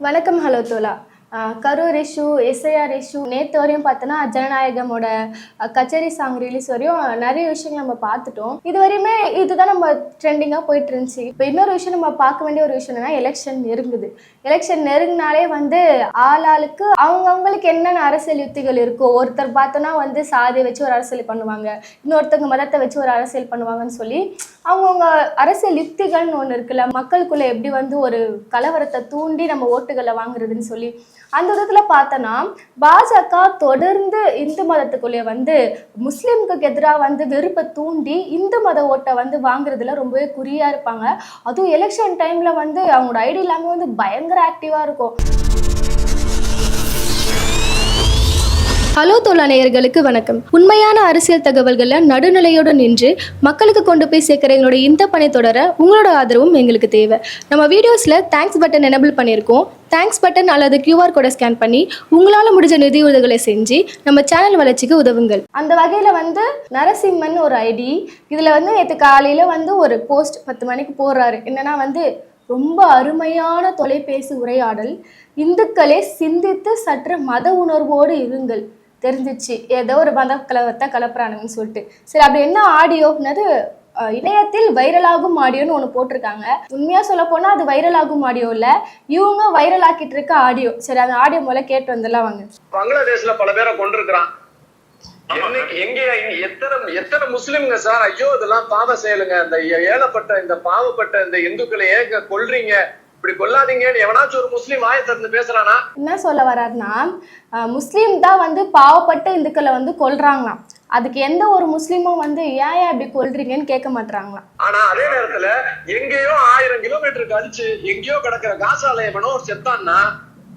வணக்கம் ஹலோ தோலா. Karur issue SIR issue நேற்று வரையும் பார்த்தோன்னா ஜனநாயகமோட கச்சேரி சாங் ரிலீஸ் வரையும் நிறைய விஷயங்கள் நம்ம பார்த்துட்டோம். இது வரையுமே இதுதான் நம்ம ட்ரெண்டிங்காக போயிட்டு இருந்துச்சு. இப்போ இன்னொரு விஷயம் நம்ம பார்க்க வேண்டிய ஒரு விஷயம் என்னன்னா எலெக்ஷன் நெருங்குது. எலெக்ஷன் நெருங்கினாலே வந்து ஆளாளுக்கு அவங்கவுங்களுக்கு என்னென்ன அரசியல் யுக்திகள் இருக்கோ ஒருத்தர் பார்த்தோன்னா வந்து சாதியை வச்சு ஒரு அரசியல் பண்ணுவாங்க இன்னொருத்தவங்க மதத்தை வச்சு ஒரு அரசியல் பண்ணுவாங்கன்னு சொல்லி அவங்கவுங்க அரசியல் யுக்திகள்னு ஒன்று இருக்குல்ல மக்களுக்குள்ளே எப்படி வந்து ஒரு கலவரத்தை தூண்டி நம்ம ஓட்டுகளை வாங்குறதுன்னு சொல்லி அந்த விதத்துல பார்த்தோன்னா பாஜக தொடர்ந்து இந்து மதத்துக்குள்ளே வந்து முஸ்லீம்களுக்கு எதிராக வந்து வெறுப்பை தூண்டி இந்து மத ஓட்டை வந்து வாங்குறதுல ரொம்பவே குறியா இருப்பாங்க. அதுவும் எலெக்ஷன் டைம்ல வந்து அவங்களோட ஐடி எல்லாமே வந்து பயங்கர ஆக்டிவா இருக்கும். ஹலோ தோழா நேயர்களுக்கு வணக்கம். உண்மையான அரசியல் தகவல்களை நடுநிலையோடு நின்று மக்களுக்கு கொண்டு போய் சேர்க்கிற எங்களோட இந்த பணி தொடர உங்களோட ஆதரவும் எங்களுக்கு தேவை. நம்ம வீடியோஸில் தேங்க்ஸ் பட்டன் எனபிள் பண்ணியிருக்கோம். தேங்க்ஸ் பட்டன் அல்லது கியூஆர் கோடை ஸ்கேன் பண்ணி உங்களால் முடிஞ்ச நிதி உதவிகளை செஞ்சு நம்ம சேனல் வளர்ச்சிக்கு உதவுங்கள். அந்த வகையில் வந்து நரசிம்மன் ஒரு ஐடி. இதில் வந்து நேற்று காலையில் வந்து ஒரு போஸ்ட் பத்து மணிக்கு போடுறாரு. என்னன்னா வந்து ரொம்ப அருமையான தொலைபேசி உரையாடல். இந்துக்களே சிந்தித்து சற்று மத உணர்வோடு இருங்கள். தெரிஞ்சிச்சு. ஏதோ ஒரு மத கலவத்தை கலப்புறானுங்கன்னு சொல்லிட்டு. சரி அப்படி என்ன ஆடியோன்னது இணையத்தில் வைரலாகும் ஆடியோன்னு ஒன்று போட்டிருக்காங்க. உண்மையாக சொல்ல போனால் அது வைரலாகும் ஆடியோ இல்லை இவங்க வைரல் ஆக்கிட்டு இருக்க ஆடியோ சரி அந்த ஆடியோ முதல்ல கேட்டு வந்துடலாம் வாங்க. பங்களாதேஷ்ல பல பேரை கொண்டிருக்கிறான் எங்க எத்தனை எத்தனை முஸ்லிம்ங்க சார்? ஐயோ இதெல்லாம் பாவ செயலுங்க. இந்த ஏழப்பட்ட இந்த பாவப்பட்ட இந்த இந்துக்களை ஏங்க கொல்றீங்க? இப்படி கொல்லாதீங்கன்னு எவனாச்சும் ஒரு முஸ்லீம் வாயை திறந்து பேசுறானா? என்ன சொல்ல வர்றாருன்னா முஸ்லீம் தான் வந்து பாவப்பட்ட இந்துக்களை வந்து கொல்றாங்களாம். அதுக்கு எந்த ஒரு முஸ்லீமும் வந்து ஏன் இப்படி கொல்றீங்கன்னு கேட்க மாட்றாங்களாம். ஆனா அதே நேரத்துல எங்கேயோ ஆயிரம் கிலோமீட்டர் கழிச்சு எங்கேயோ கிடக்குற காசால எவனோ ஒரு செத்தான்னா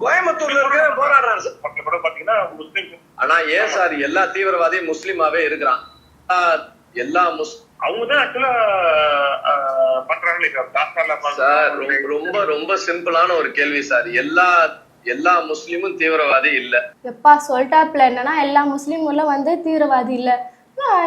கோயம்புத்தூர்ல இருக்க போராடுறான். பாத்தீங்கன்னா முஸ்லிம் ஆனா ஏன் சார் எல்லா தீவிரவாதியும் முஸ்லீமாவே இருக்கிறான். ஆஹ், எல்லா முஸ் அவங்க தான் ஆக்சுவலா பண்றாங்களே ரொம்ப- ரொம்ப சிம்பிளான ஒரு கேள்வி சார். எல்லா எல்லா முஸ்லீமும் தீவிரவாதி இல்ல. எப்பா சொல்லிட்டாப்ல என்னன்னா எல்லா முஸ்லீமும் வந்து தீவிரவாதி இல்ல.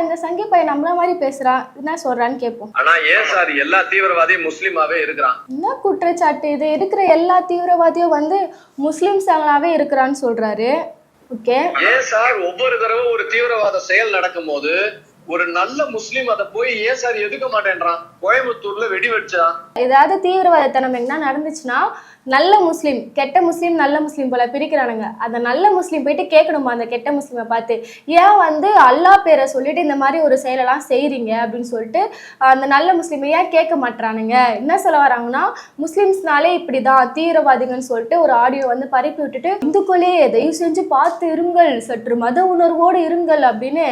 இந்த சங்கி பையன் நம்மள மாதிரி பேசுறான் என்ன சொல்றான்னு கேட்போம் ஆனா ஏன் சார் எல்லா தீவிரவாதியும் முஸ்லீமாவே இருக்கிறான்? என்ன குற்றச்சாட்டு இது? இருக்கிற எல்லா தீவிரவாதியும் வந்து முஸ்லிம்ஸாகவே இருக்கிறான்னு சொல்றாரு. ஓகே. ஏன் சார் ஒவ்வொரு தடவை ஒரு தீவிரவாத செயல் நடக்கும் போது ஒரு நல்ல முஸ்லீம் அதை போய் ஏன் சார் எதுக்க மாட்டேன்றான்? கோயம்புத்தூர்ல வெடி வச்சா ஏதாவது தீவிரவாதத்தனம் என்ன நடந்துச்சுன்னா நல்ல முஸ்லீம் கெட்ட முஸ்லீம் நல்ல முஸ்லீம் போல பிரிக்கிறானுங்க. அந்த நல்ல முஸ்லீம் போயிட்டு கேட்கணுமா அந்த கெட்ட முஸ்லீமை பார்த்து? ஏன் வந்து அல்லாஹ் பேரை சொல்லிட்டு இந்த மாதிரி ஒரு செயலெல்லாம் செய்யறீங்க அப்படின்னு சொல்லிட்டு அந்த நல்ல முஸ்லீமை ஏன் கேட்க மாட்றானுங்க? என்ன சொல்ல வராங்கன்னா முஸ்லீம்ஸ்னாலே இப்படிதான் தீவிரவாதிகள்னு சொல்லிட்டு ஒரு ஆடியோ வந்து பரப்பி விட்டுட்டு இந்துக்களே தயவு செஞ்சு பார்த்து இருங்கள். சற்று மத உணர்வோடு இருங்கள் அப்படின்னு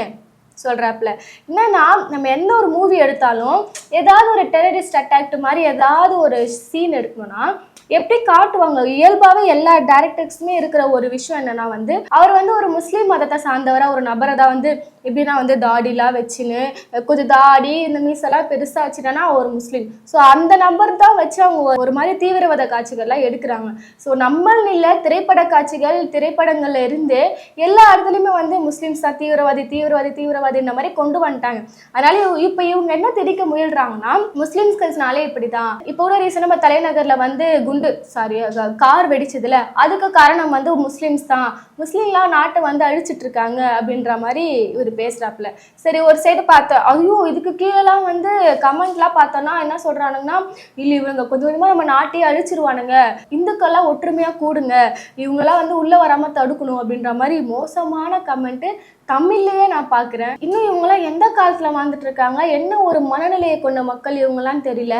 சொல்றாப்புல என்னன்னா நம்ம எந்த ஒரு மூவி எடுத்தாலும் ஏதாவது ஒரு டெரரிஸ்ட் அட்டாக்ட் மாதிரி ஏதாவது ஒரு சீன் எடுக்கணும்னா எப்படி காட்டுவாங்க? இயல்பாகவே எல்லா டேரக்டர்ஸுமே இருக்கிற ஒரு விஷயம் என்னன்னா வந்து அவர் வந்து ஒரு முஸ்லீம் மதத்தை சார்ந்தவராக ஒரு நபரை தான் வந்து எப்படின்னா வந்து தாடிலாம் வச்சுன்னு கொஞ்சம் தாடி இந்த மீசெல்லாம் பெருசா வச்சுட்டேன்னா ஒரு முஸ்லீம். ஸோ அந்த நபர் தான் வச்சு அவங்க ஒரு- மாதிரி தீவிரவாத காட்சிகள்லாம் எடுக்கிறாங்க. ஸோ நம்மள் இல்லை திரைப்பட காட்சிகள் திரைப்படங்கள்ல இருந்து எல்லா இடத்துலையுமே வந்து முஸ்லீம்ஸ் தான் தீவிரவாதி தீவிரவாதி தீவிரவாதி இந்த மாதிரி கொண்டு வந்துட்டாங்க. அதனால இப்போ இப்ப இவங்க என்ன திணிக்க முயல்றாங்கன்னா முஸ்லிம்ஸ்கள்ஸ்னாலே இப்படிதான். இப்போ கூட ரீசன் நம்ம தலைநகர்ல வந்து குண்டு சாரி கார் வெடிச்சதுல அதுக்கு காரணம் வந்து முஸ்லிம்ஸ் தான். முஸ்லீம்லாம் நாட்டை வந்து அழிச்சிட்டு இருக்காங்க அப்படின்ற மாதிரி இவர் பேசுறாப்புல. சரி ஒரு சைடு பார்த்தோம் ஐயோ இதுக்கு கீழெல்லாம் வந்து கமெண்ட்லாம் பார்த்தோன்னா என்ன சொல்றானுங்கன்னா இல்லை இவங்க கொஞ்சம் கொஞ்சமாக நம்ம நாட்டையே அழிச்சிருவானுங்க. இந்துக்கள்லாம் ஒற்றுமையாக கூடுங்க. இவங்கெல்லாம் வந்து உள்ளே வராமல் தடுக்கணும் அப்படின்ற மாதிரி மோசமான கமெண்ட்டு தமிழ்லயே நான் பார்க்குறேன் இன்னும் இவங்கெல்லாம் எந்த காலத்தில் வாழ்ந்துட்டு இருக்காங்க? என்ன ஒரு மனநிலையை கொண்ட மக்கள் இவங்கெல்லாம் தெரியல.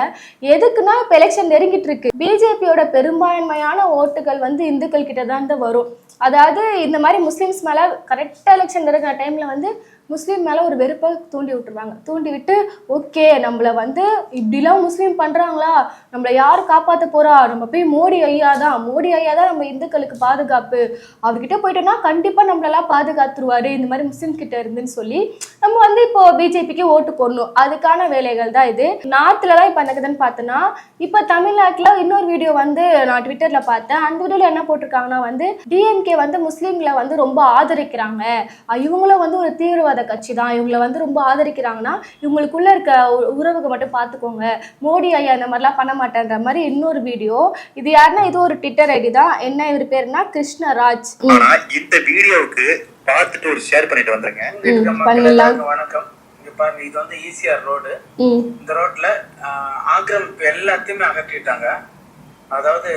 எதுக்குன்னா இப்போ எலெக்ஷன் நெருங்கிட்டு இருக்கு. பிஜேபியோட பெரும்பான்மையான ஓட்டுகள் வந்து இந்துக்கள் கிட்ட தான் வரும். அதாவது இந்த மாதிரி முஸ்லீம்ஸ் மேலே கரெக்டாக எலெக்ஷன் நெருங்கின டைமில் வந்து முஸ்லீம் மேலே ஒரு வெறுப்பை தூண்டி விட்டுருவாங்க. தூண்டி விட்டு ஓகே நம்மளை வந்து இப்படிலாம் முஸ்லீம் பண்ணுறாங்களா நம்மளை யார் காப்பாற்ற போகிறா நம்ம போய் மோடி ஐயா தான். மோடி ஐயா தான் நம்ம இந்துக்களுக்கு பாதுகாப்பு. அவர்கிட்ட போயிட்டோம்னா கண்டிப்பாக நம்மளெல்லாம் பாதுகாத்துருவாரு. இந்த மாதிரி முஸ்லீம் கிட்ட இருந்துன்னு சொல்லி நம்ம வந்து இப்போ பிஜேபிக்கு ஓட்டு போடணும். அதுக்கான வேலைகள் தான் இது. நார்த்தில் தான் இப்போ நடக்குதுன்னு பார்த்தோன்னா இப்போ தமிழ்நாட்டில் இன்னொரு வீடியோ வந்து நான் ட்விட்டரில் பார்த்தேன். அந்த வீடியோவில் என்ன போட்டிருக்காங்கன்னா வந்து டிஎம்கே வந்து முஸ்லீம்களை வந்து ரொம்ப ஆதரிக்கிறாங்க. இவங்களும் வந்து ஒரு தீவிரவாத தீவிரவாத கட்சி தான். இவங்களை வந்து ரொம்ப ஆதரிக்கிறாங்கன்னா இவங்களுக்குள்ள இருக்க உ- உறவுக மட்டும் பார்த்துக்கோங்க மோடி ஐயா இந்த மாதிரிலாம் பண்ண மாட்டேன்ற மாதிரி இன்னொரு வீடியோ. இது யாருன்னா இது ஒரு ட்விட்டர் ஐடி தான். என்ன இவர் பேருனா கிருஷ்ணராஜ். இந்த வீடியோவுக்கு பார்த்துட்டு ஒரு ஷேர் பண்ணிட்டு வந்துருங்க. வணக்கம். பாருங்க இது வந்து ஈசிஆர் ரோடு ம். இந்த ரோட்ல ஆக்கிரமிப்பு எல்லாத்தையுமே அகற்றிட்டாங்க. அதாவது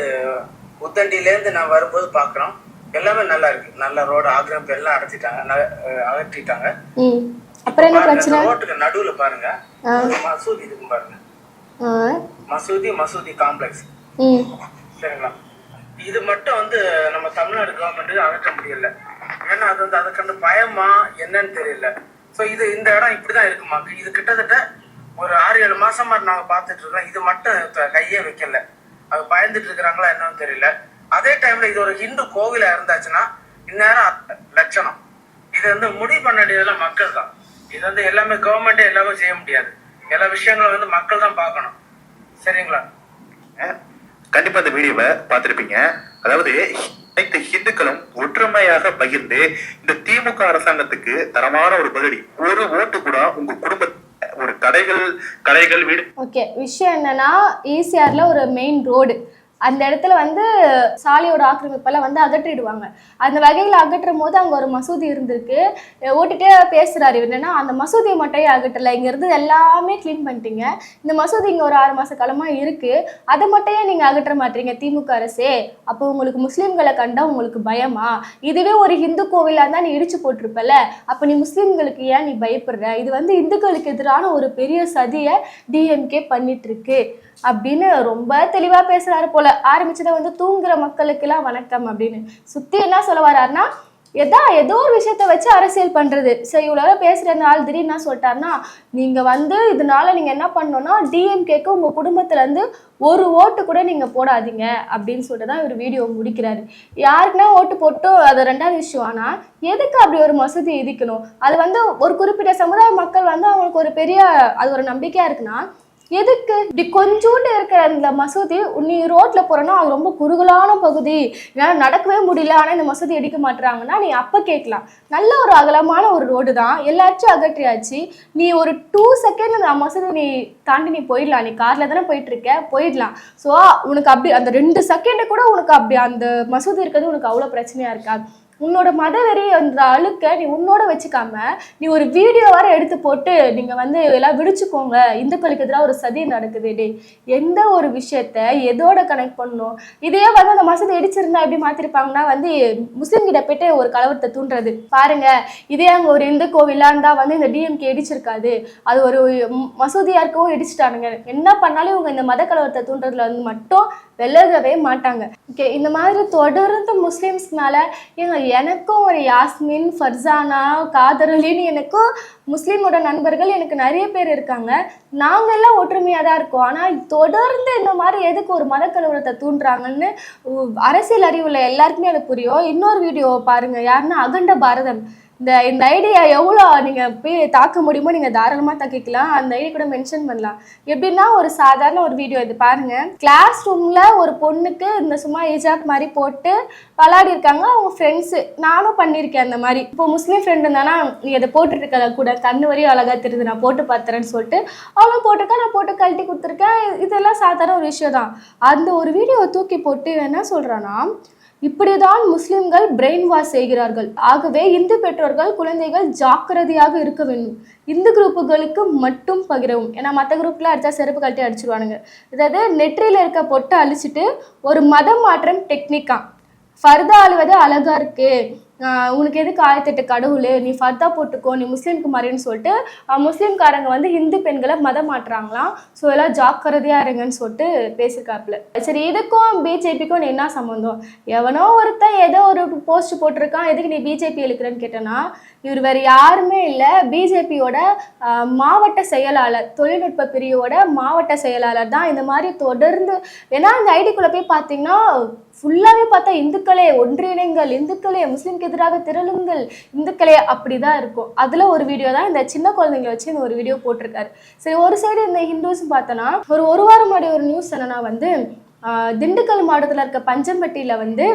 உத்தண்டில இருந்து நான் வரும்போது பாக்குறோம். எல்லாமே நல்லா இருக்கு. நல்ல ரோடு ஆக்கிரமிப்பு எல்லாம் அடைச்சிட்டாங்க. அகற்றிட்டாங்க. அப்புறம் என்ன பிரச்சனை? ரோட்டுக்கு நடுவுல பாருங்க. மசூதி இருக்கு பாருங்க. மசூதி மசூதி காம்ப்ளெக்ஸ் சரிங்களா? இது மட்டும் வந்து நம்ம தமிழ்நாடு கவர்மெண்ட் அகற்ற முடியல. ஏன்னா அது வந்து அதுக்கு பயமா என்னன்னு தெரியல. சோ இது இந்த இடம் இப்படிதான் இருக்குமா? இது கிட்டத்தட்ட ஒரு ஆறு ஏழு மாசமா நாங்க பார்த்துட்டு இருக்கோம். இது மட்டும் கையே வைக்கல. அது பயந்துட்டு இருக்கிறாங்களா என்னன்னு தெரியல. அதே டைம்ல இது ஒரு ஹிந்து கோவிலா இருந்தாச்சுன்னா இந்நேரம் லட்சணம். இது வந்து முடிவு பண்ண வேண்டியதெல்லாம் மக்கள் தான் இது வந்து எல்லாமே கவர்மெண்டே எல்லாமே செய்ய முடியாது. எல்லா விஷயங்களும் வந்து மக்கள் தான் பார்க்கணும். சரிங்களா? கண்டிப்பா இந்த வீடியோவை பார்த்திருப்பீங்க. அதாவது அனைத்து ஹிந்துக்களும் ஒற்றுமையாக பகிர்ந்து இந்த திமுக அரசாங்கத்துக்கு தரமான ஒரு பதிலடி ஒரு ஓட்டு கூட உங்க குடும்ப ஒரு கடைகள் கடைகள் வீடு. ஓகே விஷயம் என்னன்னா ஈசிஆர்ல ஒரு மெயின் ரோடு அந்த இடத்துல வந்து சாலையோட ஆக்கிரமிப்பெல்லாம் வந்து அகற்றிடுவாங்க அந்த வகையில் அகற்றும் போது அங்கே ஒரு மசூதி இருந்திருக்கு. ஓட்டிகிட்டே ஓட்டிட்டே என்னென்னா அந்த மசூதியை மட்டும் அகற்றலை. இங்கேருந்து இருந்து எல்லாமே க்ளீன் பண்ணிட்டீங்க. இந்த மசூதி இங்கே ஒரு ஆறு மாத காலமாக இருக்குது அதை மட்டும் நீங்கள் அகற்ற மாட்டீங்க திமுக அரசே. அப்போ உங்களுக்கு முஸ்லீம்களை கண்டா உங்களுக்கு பயமா? இதுவே ஒரு ஹிந்து கோவிலாக இருந்தால் நீ இடிச்சு போட்டிருப்பல. அப்போ நீ முஸ்லீம்களுக்கு ஏன் நீ பயப்படுற? இது வந்து இந்துக்களுக்கு எதிரான ஒரு பெரிய சதியை டிஎம்கே பண்ணிட்டு இருக்கு அப்படின்னு ரொம்ப தெளிவா பேசுறாரு போல. ஆரம்பிச்சதை வந்து தூங்குற மக்களுக்கெல்லாம் வணக்கம் அப்படின்னு. சுத்தி என்ன சொல்ல வர்றாருன்னா எதா ஏதோ ஒரு விஷயத்த வச்சு அரசியல் பண்றது. சரி இவ்வளோ பேசுற நாள் ஆள் திடீர்னு என்ன சொல்லிட்டாருன்னா நீங்க வந்து இதனால நீங்க என்ன பண்ணணும்னா டிஎம்கேக்கு உங்க குடும்பத்துல இருந்து ஒரு ஓட்டு கூட நீங்க போடாதீங்க அப்படின்னு சொல்லிட்டு தான் இவர் வீடியோ முடிக்கிறாரு. யாருக்குன்னா ஓட்டு போட்டு அது ரெண்டாவது விஷயம் ஆனா எதுக்கு அப்படி ஒரு மசூதி இடிக்கணும் அது வந்து ஒரு குறிப்பிட்ட சமுதாய மக்கள் வந்து அவங்களுக்கு ஒரு பெரிய அது ஒரு நம்பிக்கையா இருக்குன்னா எதுக்கு? இப்படி கொஞ்சோண்டு இருக்கிற அந்த மசூதி நீ ரோட்ல போறேன்னா அது ரொம்ப குறுகலான பகுதி. என்னால் நடக்கவே முடியல ஆனா இந்த மசூதி எடுக்க மாட்டுறாங்கன்னா நீ அப்ப கேட்கலாம். நல்ல ஒரு அகலமான ஒரு ரோடு தான். எல்லாச்சும் அகற்றியாச்சு. நீ ஒரு டூ செகண்ட் அந்த மசூதி நீ தாண்டி நீ போயிடலாம். நீ கார்ல தானே போயிட்டு இருக்க போயிடலாம். ஸோ உனக்கு அப்படி அந்த ரெண்டு செகண்ட் கூட உனக்கு அப்படி அந்த மசூதி இருக்கிறது உனக்கு அவ்வளோ பிரச்சனையா இருக்காது. உன்னோட மதவெறி அந்த அழுக்க நீ உன்னோட வச்சுக்காம நீ ஒரு வீடியோ வர எடுத்து போட்டு நீங்க வந்து எல்லாம் விடிச்சுக்கோங்க. இந்துக்களுக்கு எதிராக ஒரு சதி நடக்குது டே எந்த ஒரு விஷயத்த எதோட கனெக்ட் பண்ணும் இதே வந்து அந்த மசூதி இடிச்சிருந்தா எப்படி மாத்திருப்பாங்கன்னா வந்து முஸ்லீம் கிட்ட போயிட்டு ஒரு கலவரத்தை தூண்டுறது. பாருங்க இதே அங்க ஒரு இந்து கோவிலா இருந்தா வந்து இந்த டிஎம்கே இடிச்சிருக்காது. அது ஒரு ம், மசூதியா இருக்கவும் இடிச்சிட்டானுங்க. என்ன பண்ணாலும் இவங்க இந்த மத கலவரத்தை தூண்டுறதுல வந்து மட்டும் விலகவே மாட்டாங்க. ஓகே இந்த மாதிரி தொடர்ந்து முஸ்லீம்ஸ் மேலே ஏங்க எனக்கும் ஒரு யாஸ்மின் ஃபர்சானா காதரலின்னு எனக்கும் முஸ்லீமோட நண்பர்கள் எனக்கு நிறைய பேர் இருக்காங்க. நாங்க எல்லாம் தான் இருக்கோம். ஆனால் தொடர்ந்து இந்த மாதிரி எதுக்கு ஒரு மத கலவரத்தை தூண்டுறாங்கன்னு அரசியல் அறிவுள்ள எல்லாருக்குமே அது புரியும். இன்னொரு வீடியோ பாருங்கள் யாருன்னா அகண்ட பாரதம். இந்த இந்த ஐடியா எவ்வளோ நீங்கள் போய் தாக்க முடியுமோ நீங்கள் தாராளமாக தாக்கிக்கலாம். அந்த ஐடியா கூட மென்ஷன் பண்ணலாம். எப்படின்னா ஒரு சாதாரண ஒரு வீடியோ இது பாருங்கள் கிளாஸ் ரூமில் ஒரு பொண்ணுக்கு இந்த சும்மா ஹிஜாப் மாதிரி போட்டு விளாடி இருக்காங்க. அவங்க ஃப்ரெண்ட்ஸு நானும் பண்ணியிருக்கேன் அந்த மாதிரி. இப்போ முஸ்லீம் ஃப்ரெண்டு இருந்தானா நீ அதை போட்டுட்டு கூட. கண்ணு வரையும் அழகாக தெரியுது. நான் போட்டு பார்த்துறேன்னு சொல்லிட்டு அவளும் போட்டிருக்கா நான் போட்டு கழட்டி கொடுத்துருக்கேன். இதெல்லாம் சாதாரண ஒரு விஷயம் தான் அந்த ஒரு வீடியோவை தூக்கி போட்டு என்ன சொல்கிறான்னா இப்படிதான் முஸ்லிம்கள் பிரெயின் வாஷ் செய்கிறார்கள். ஆகவே இந்து பெற்றோர்கள் குழந்தைகள் ஜாக்கிரதையாக இருக்க வேண்டும். இந்து குரூப்புகளுக்கு மட்டும் பகிரவும். ஏன்னா மற்ற குரூப்பில் அடித்தா செருப்பு கழட்டி அடிச்சிருவானுங்க. அதாவது நெற்றியில் இருக்க பொட்டை அழிச்சிட்டு ஒரு மதம் மாற்றம் டெக்னிக்கா ஃபர்தா அழுவது அழகாக இருக்குது உனக்கு எதுக்கு ஆயிரத்தெட்டு கடவுள்? நீ ஃபர்தா போட்டுக்கோ நீ முஸ்லீம்க்கு மாறின்னு சொல்லிட்டு முஸ்லீம்காரங்க வந்து இந்து பெண்களை மதம் மாற்றுறாங்களாம். ஸோ எல்லாம் ஜாக்கிரதையா இருங்கன்னு சொல்லிட்டு பேசியிருக்காப்புல. சரி இதுக்கும் பிஜேபிக்கும் என்ன சம்மந்தம் எவனோ ஒருத்தன் ஏதோ ஒரு போஸ்ட் போட்டிருக்கான். எதுக்கு நீ பிஜேபி இழுக்கிறேன்னு கேட்டேன்னா இவர் வேறு யாருமே இல்லை. பிஜேபியோட மாவட்ட செயலாளர் தொழில்நுட்ப பிரிவோட மாவட்ட செயலாளர் தான் இந்த மாதிரி தொடர்ந்து ஏன்னா இந்த ஐடிக்குள்ளே போய் பார்த்தீங்கன்னா ஃபுல்லாகவே பார்த்தா இந்துக்களே ஒன்றிணைங்கள் இந்துக்களே இந்துக்களுக்கு எதிராக திரளுங்கள்? இந்துக்களே அப்படிதான் இருக்கும். அதில் ஒரு வீடியோ தான் இந்த சின்ன குழந்தைங்களை வச்சு இந்த ஒரு வீடியோ போட்டிருக்காரு. சரி ஒரு சைடு இந்த ஹிந்துஸ் பார்த்தோன்னா ஒரு ஒரு வாரம் முன்னாடி ஒரு நியூஸ் என்னன்னா வந்து திண்டுக்கல் மாவட்டத்தில் இருக்க பஞ்சம்பட்டியில் வந்து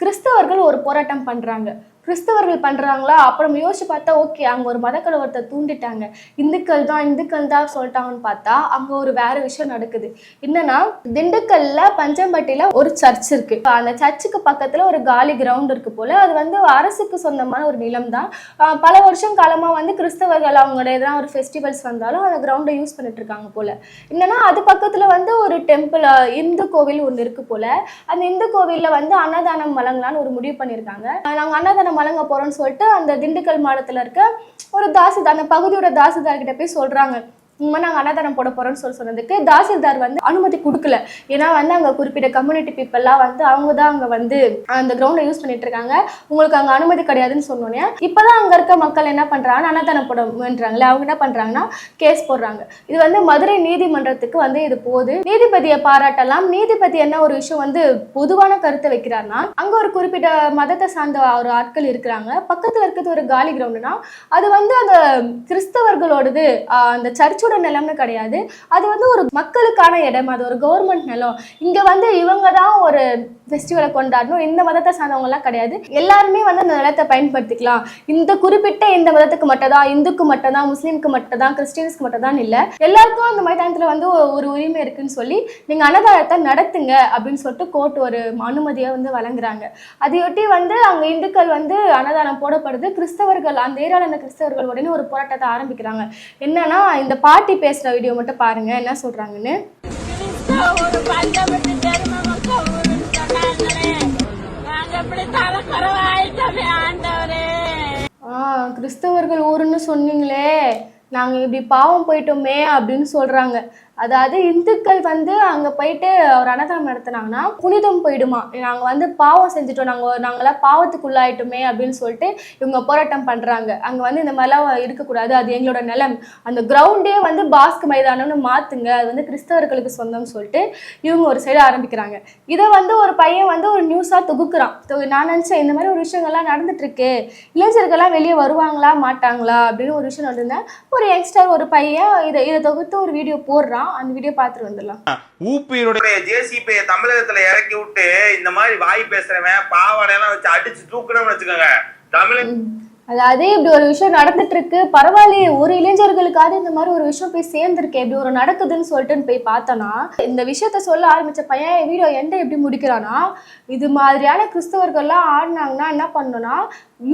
கிறிஸ்தவர்கள் ஒரு போராட்டம் பண்ணுறாங்க கிறிஸ்தவர்கள் பண்ணுறாங்களா அப்புறம் யோசிச்சு பார்த்தா ஓகே அங்கே ஒரு மதக்கலவரத்தை தூண்டிட்டாங்க. இந்துக்கள் தான் இந்துக்கள் தான் சொல்லிட்டாங்கன்னு பார்த்தா அங்கே ஒரு வேற விஷயம் நடக்குது. என்னன்னா திண்டுக்கல்ல பஞ்சம்பட்டியில ஒரு சர்ச் இருக்கு. அந்த சர்ச்சுக்கு பக்கத்துல ஒரு காலி கிரவுண்ட் இருக்கு போல அது வந்து அரசுக்கு சொந்தமான ஒரு நிலம் தான். பல வருஷம் காலமா வந்து கிறிஸ்தவர்கள் அவங்களோட எதனா ஒரு ஃபெஸ்டிவல்ஸ் வந்தாலும் அந்த கிரவுண்டை யூஸ் பண்ணிட்டு இருக்காங்க போல. என்னன்னா அது பக்கத்துல வந்து ஒரு டெம்பிள் இந்து கோவில் ஒன்று இருக்கு போல. அந்த இந்து கோவில்ல வந்து அன்னதானம் வழங்கலான்னு ஒரு முடிவு பண்ணியிருக்காங்க. நாங்கள் அன்னதானம் வழங்க போறோம்னு சொல்லிட்டு அந்த திண்டுக்கல் மாவட்டத்தில் இருக்க ஒரு தாசிதார் அந்த பகுதியோட தாசிதார் கிட்ட போய் சொல்றாங்க. இந்த மாதிரி நாங்கள் அன்னதானம் போட போகிறோம்னு சொல்லி சொன்னதுக்கு தாசில்தார் வந்து அனுமதி கொடுக்கல. ஏன்னா வந்து அங்கே குறிப்பிட்ட கம்யூனிட்டி பீப்புளெலாம் வந்து அவங்க தான் அங்கே வந்து அந்த கிரவுண்டை யூஸ் பண்ணிட்டு இருக்காங்க. உங்களுக்கு அங்கே அனுமதி கிடையாதுன்னு சொன்னோன்னே இப்போதான் அங்கே இருக்க மக்கள் என்ன பண்ணுறாங்க அன்னதானம் போட முயன்றாங்களே அவங்க என்ன பண்ணுறாங்கன்னா கேஸ் போடுறாங்க. இது வந்து மதுரை நீதிமன்றத்துக்கு வந்து இது போகுது. நீதிபதியை பாராட்டலாம். நீதிபதி என்ன ஒரு விஷயம் வந்து பொதுவான கருத்தை வைக்கிறாருன்னா அங்கே ஒரு குறிப்பிட்ட மதத்தை சார்ந்த ஒரு ஆட்கள் இருக்கிறாங்க. பக்கத்தில் இருக்கிறது ஒரு காலி கிரவுண்டுனா அது வந்து அந்த கிறிஸ்தவர்களோடது அந்த சர்ச்சோட நிலம்னு கிடையாது. அது வந்து ஒரு மக்களுக்கான இடம். அது ஒரு கவர்மெண்ட் நிலம். இங்க வந்து இவங்க தான் ஒரு ஃபெஸ்டிவலை கொண்டாடணும். இந்த மதத்தை சார்ந்தவங்கலாம் கிடையாது. எல்லாருமே வந்து அந்த நிலத்தை பயன்படுத்திக்கலாம். இந்த குறிப்பிட்ட இந்த மதத்துக்கு மட்டும் தான் இந்துக்கு மட்டும் தான் முஸ்லீமுக்கு மட்டும் தான் கிறிஸ்டியன்ஸ்க்கு மட்டும் தான் இல்லை. எல்லாருக்கும் அந்த மைதானத்தில் வந்து ஒரு- உரிமை இருக்குன்னு சொல்லி நீங்கள் அன்னதானத்தை நடத்துங்க அப்படின்னு சொல்லிட்டு கோர்ட் ஒரு அனுமதியை வந்து வழங்குறாங்க. அதையொட்டி வந்து அங்கே இந்துக்கள் வந்து அன்னதானம் போடப்படுது. கிறிஸ்தவர்கள் அந்த ஏரியாவில் இருந்த கிறிஸ்தவர்கள் உடனே ஒரு போராட்டத்தை ஆரம்பிக்கிறாங்க. என்னன்னா இந்த பாட்டி பேசுகிற வீடியோ மட்டும் பாருங்க. என்ன சொல்றாங்கன்னு? நாங்க ஆண்டவரே. ஆ கிறிஸ்தவர்கள் ஊருன்னு சொன்னீங்களே. நாங்க இப்படி பாவம் போயிட்டோமே அப்படின்னு சொல்றாங்க. அதாவது இந்துக்கள் வந்து அங்கே போயிட்டு ஒரு அன்னதானம் நடத்துனாங்கன்னா புனிதம் போயிடுமா? நாங்கள் வந்து பாவம் செஞ்சுட்டோம். நாங்கள் நாங்களாம் பாவத்துக்குள்ளாயிட்டோமே அப்படின்னு சொல்லிட்டு இவங்க போராட்டம் பண்ணுறாங்க அங்கே வந்து இந்த மாதிரிலாம் இருக்கக்கூடாது. அது எங்களோட நிலம். அந்த கிரவுண்டே வந்து பாஸ்க் மைதானம்னு மாற்றுங்க அது வந்து கிறிஸ்தவர்களுக்கு சொந்தம்னு சொல்லிட்டு இவங்க ஒரு சைடு ஆரம்பிக்கிறாங்க. இதை வந்து ஒரு பையன் வந்து ஒரு நியூஸாக தொகுக்குறான். தொகு நான் நினச்சேன் இந்த மாதிரி ஒரு விஷயங்கள்லாம் நடந்துட்டுருக்கு. இளைஞர்கள்லாம் வெளியே வருவாங்களா மாட்டாங்களா அப்படின்னு ஒரு விஷயம் நடந்தேன் ஒரு யங்ஸ்டர் ஒரு பையன் இதை இதை தொகுத்து ஒரு வீடியோ போடுறான். அந்த வீடியோ பார்த்துட்டு வந்துடலாம். ஊப்பியினுடைய ஜேசிபியை தமிழகத்துல இறக்கி விட்டு இந்த மாதிரி வாய் பேசுறவன் பாவாடையெல்லாம் வச்சு அடிச்சு தூக்கணும்னு வச்சுக்கோங்க. தமிழக அதாவது இப்படி ஒரு விஷயம் நடந்துட்டு இருக்கு பரவாயில்லையே ஒரு இளைஞர்களுக்காவது இந்த மாதிரி ஒரு விஷயம் போய் சேர்ந்துருக்கு. இப்படி ஒரு நடக்குதுன்னு சொல்லிட்டு போய் பார்த்தோன்னா இந்த விஷயத்த சொல்ல ஆரம்பிச்ச பையன் வீடியோ எந்த எப்படி முடிக்கிறானா இது மாதிரியான கிறிஸ்தவர்கள்லாம் ஆடினாங்கன்னா என்ன பண்ணணும்னா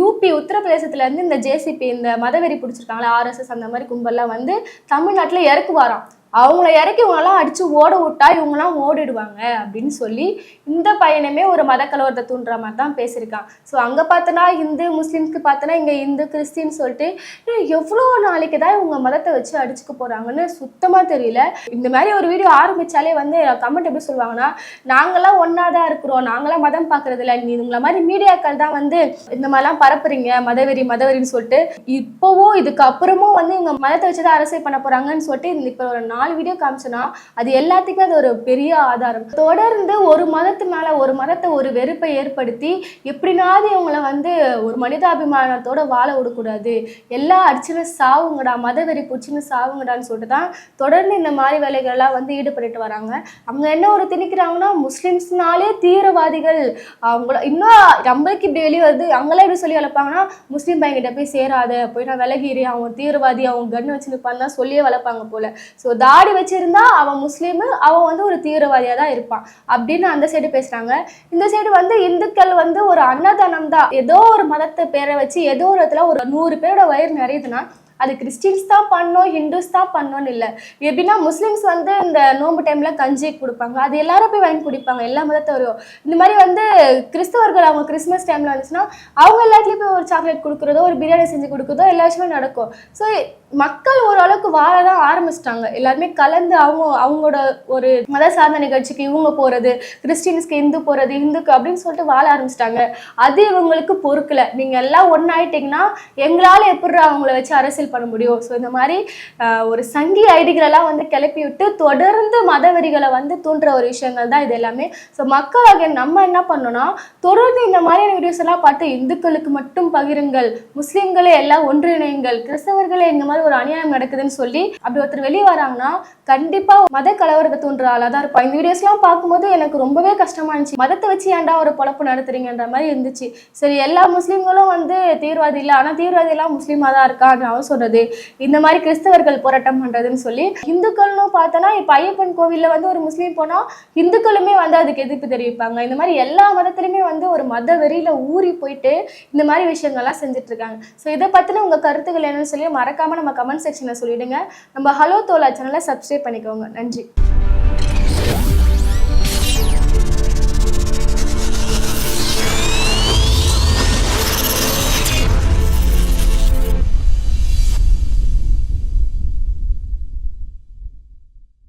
யூபி உத்தரப்பிரதேசத்துல இருந்து இந்த ஜேசிபி இந்த மதவெறி பிடிச்சிருக்காங்களா ஆர்எஸ்எஸ் அந்த மாதிரி கும்பல்லாம் வந்து தமிழ்நாட்டுல இறக்குவாராம். அவங்கள இறக்கி இவங்கெல்லாம் அடிச்சு ஓட விட்டா இவங்கெல்லாம் ஓடிடுவாங்க அப்படின்னு சொல்லி இந்த பையனுமே ஒரு மத கலவரத்தை தூண்டுற மாதிரி தான் பேசியிருக்கான். ஸோ அங்கே பார்த்தனா இந்து முஸ்லீம்ஸ்க்கு பார்த்தனா இங்கே இந்து கிறிஸ்டின்னு சொல்லிட்டு எவ்வளோ நாளைக்கு தான் இவங்க மதத்தை வச்சு அடிச்சுக்க போகிறாங்கன்னு சுத்தமாக தெரியல. இந்த மாதிரி ஒரு வீடியோ ஆரம்பித்தாலே வந்து கமெண்ட் எப்படி சொல்லுவாங்கன்னா நாங்களாம் ஒன்றா தான் இருக்கிறோம். நாங்களாம் மதம் பார்க்கறது இல்லை நீ உங்களை மாதிரி மீடியாக்கள் தான் வந்து இந்த மாதிரிலாம் பரப்புறீங்க. மதவெறி மதவெறின்னு சொல்லிட்டு இப்போவும் இதுக்கு அப்புறமும் வந்து இவங்க மதத்தை வச்சு தான் அரசியல் பண்ண போகிறாங்கன்னு சொல்லிட்டு இந்த இப்போ ஒரு நாலு வீடியோ காமிச்சோன்னா அது எல்லாத்துக்குமே அது ஒரு பெரிய ஆதாரம். தொடர்ந்து ஒரு மதத்து மேல ஒரு மதத்தை ஒரு வெறுப்பை ஏற்படுத்தி எப்படினாவது இவங்கள வந்து ஒரு மனிதாபிமானத்தோட வாழ விடக்கூடாது. எல்லா அடிச்சுன்னு சாவுங்கடா மத வெறி பிடிச்சின்னு சாவுங்கடான்னு சொல்லிட்டு தான் தொடர்ந்து இந்த மாதிரி வேலைகள்லாம் வந்து ஈடுபட்டுட்டு வராங்க. அவங்க என்ன ஒரு திணிக்கிறாங்கன்னா முஸ்லீம்ஸ்னாலே தீவிரவாதிகள். அவங்கள இன்னும் நம்மளுக்கு இப்படி வெளியே வருது அவங்களாம் எப்படி சொல்லி வளர்ப்பாங்கன்னா முஸ்லீம் பையன்கிட்ட போய் சேராத போய் நான் விலகிரி அவன் தீவிரவாதி அவன் கன்னு வச்சு நிற்பான்னு தான் சொல்லியே வளர்ப்பாங்க போல. ஸோ தாடி வச்சிருந்தா அவன் முஸ்லீமு அவன் வந்து ஒரு தீவிரவாதியாக தான் இருப்பான். அப்படின்னு அந்த சைடு பேசுறாங்க. இந்த சைடு வந்து இந்துக்கள் வந்து ஒரு அன்னதானம் தான் ஏதோ ஒரு மதத்தை பேரை வச்சு ஏதோ ஒரு இடத்துல ஒரு நூறு பேரோட வயிறு நிறையுதுன்னா அது கிறிஸ்டின்ஸ் தான் பண்ணோம் ஹிந்துஸ் தான் பண்ணோன்னு இல்லை. எப்படின்னா முஸ்லீம்ஸ் வந்து இந்த நோம்பு டைமில் கஞ்சி கொடுப்பாங்க. அது எல்லாரும் போய் வாங்கி குடிப்பாங்க. எல்லா மதத்தவரையும் இந்த மாதிரி வந்து கிறிஸ்தவர்கள் அவங்க கிறிஸ்மஸ் டைமில் வந்துச்சுன்னா அவங்க எல்லாத்துலேயும் போய் ஒரு சாக்லேட் கொடுக்குறதோ ஒரு பிரியாணி செஞ்சு கொடுக்குறதோ எல்லா நடக்கும். ஸோ மக்கள் ஓரளவுக்கு வாழ தான் ஆரம்பிச்சிட்டாங்க. எல்லாருமே கலந்து அவங்க அவங்களோட ஒரு மத சார்ந்த நிகழ்ச்சிக்கு இவங்க போகிறது கிறிஸ்டின்ஸ்க்கு இந்து போகிறது இந்துக்கு அப்படின்னு சொல்லிட்டு வாழ ஆரம்பிச்சிட்டாங்க. அது இவங்களுக்கு பொறுக்கல. நீங்கள் எல்லாம் ஒன்றாயிட்டிங்கன்னா எங்களால் எப்படி அவங்கள வச்சு அரசியல் அரசியல் பண்ண முடியும். ஸோ இந்த மாதிரி ஒரு சங்கி ஐடிகளெல்லாம் வந்து கிளப்பி விட்டு தொடர்ந்து மதவெறிகளை வந்து தூண்டுற ஒரு விஷயங்கள் தான் இது எல்லாமே. ஸோ மக்களாக நம்ம என்ன பண்ணோம்னா தொடர்ந்து இந்த மாதிரியான வீடியோஸ் எல்லாம் பார்த்து இந்துக்களுக்கு மட்டும் பகிருங்கள் முஸ்லீம்களே எல்லாம் ஒன்றிணையுங்கள் கிறிஸ்தவர்களே இந்த மாதிரி ஒரு அநியாயம் நடக்குதுன்னு சொல்லி அப்படி ஒருத்தர் வெளியே வராங்கன்னா கண்டிப்பா மத கலவரத்தை தூண்டுற ஆளாக தான் இருப்பான். இந்த வீடியோஸ்லாம் பார்க்கும்போது எனக்கு ரொம்பவே கஷ்டமா இருந்துச்சு. மதத்தை வச்சு ஏன்டா ஒரு பொழப்பு நடத்துறீங்கன்ற மாதிரி இருந்துச்சு. சரி எல்லா முஸ்லீம்களும் வந்து தீவிரவாதி இல்லை. ஆனால் தீவிரவாதி எல்லாம் முஸ்லீமாக தான் இருக்கான்னு அவன் சொல்றது? இந்த மாதிரி கிறிஸ்தவர்கள் போராட்டம் பண்றதுன்னு சொல்லி இந்துக்கள்னு பார்த்தோன்னா இப்போ ஐயப்பன் கோவில்ல வந்து ஒரு முஸ்லீம் போனா இந்துக்களுமே வந்து அதுக்கு எதிர்ப்பு தெரிவிப்பாங்க. இந்த மாதிரி எல்லா மதத்திலுமே வந்து ஒரு மத வெறியில் ஊறி போயிட்டு இந்த மாதிரி விஷயங்கள்லாம் செஞ்சுட்டு இருக்காங்க ஸோ இதை பத்தின உங்க கருத்துக்கள் என்னன்னு சொல்லி மறக்காம நம்ம கமெண்ட் செக்ஷனில் சொல்லிடுங்க. நம்ம ஹலோ தோலா சேனலை சப்ஸ்கிரைப் பண்ணிக்கோங்க. நன்றி.